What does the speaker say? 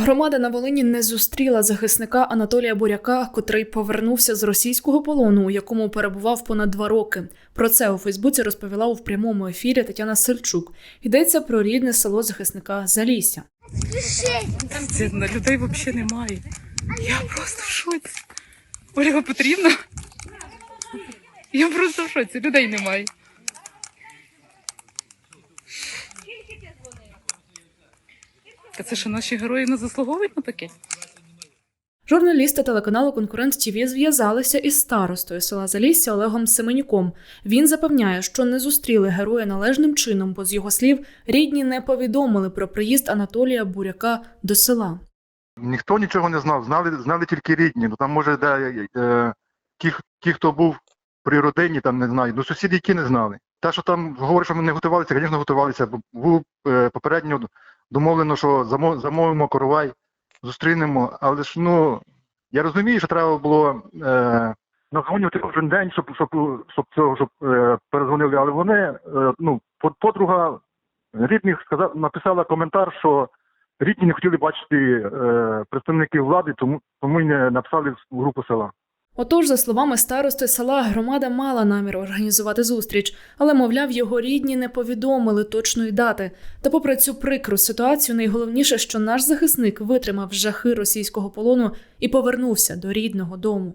Громада на Волині не зустріла захисника Анатолія Буряка, котрий повернувся з російського полону, у якому перебував понад два роки. Про це у Фейсбуці розповіла у прямому ефірі Тетяна Сельчук. Йдеться про рідне село захисника Залісся. Це на людей взагалі немає. Я просто в шоці. Ольга потрібна. Я просто в шоці, людей немає. Та це що наші герої не заслуговують на таке? Журналісти телеканалу Конкурент ТІВІ зв'язалися із старостою села Залісся Олегом Семенюком. Він запевняє, що не зустріли героя належним чином, бо з його слів рідні не повідомили про приїзд Анатолія Буряка до села. Ніхто нічого не знав, знали, знали тільки рідні. Ну там може де е, ті, ті, хто був при родині, там не знаю. Ну сусіди, які не знали. Те, що там говорять, що ми не готувалися, звісно, готувалися. Бо Було е, попередньо домовлено, що замо- замовимо коровай, зустрінемо. Але ж ну я розумію, що треба було е, назвонювати кожен день, щоб щоб, щоб цього щоб е, перезвонили. Але вони е, ну под- подруга рідних сказав, написала коментар, що рідні не хотіли бачити е, представників влади, тому тому й не написали в групу села. Отож, за словами старости села, громада мала намір організувати зустріч, але, мовляв, його рідні не повідомили точної дати. Та, попри цю прикру ситуацію, найголовніше, що наш захисник витримав жахи російського полону і повернувся до рідного дому.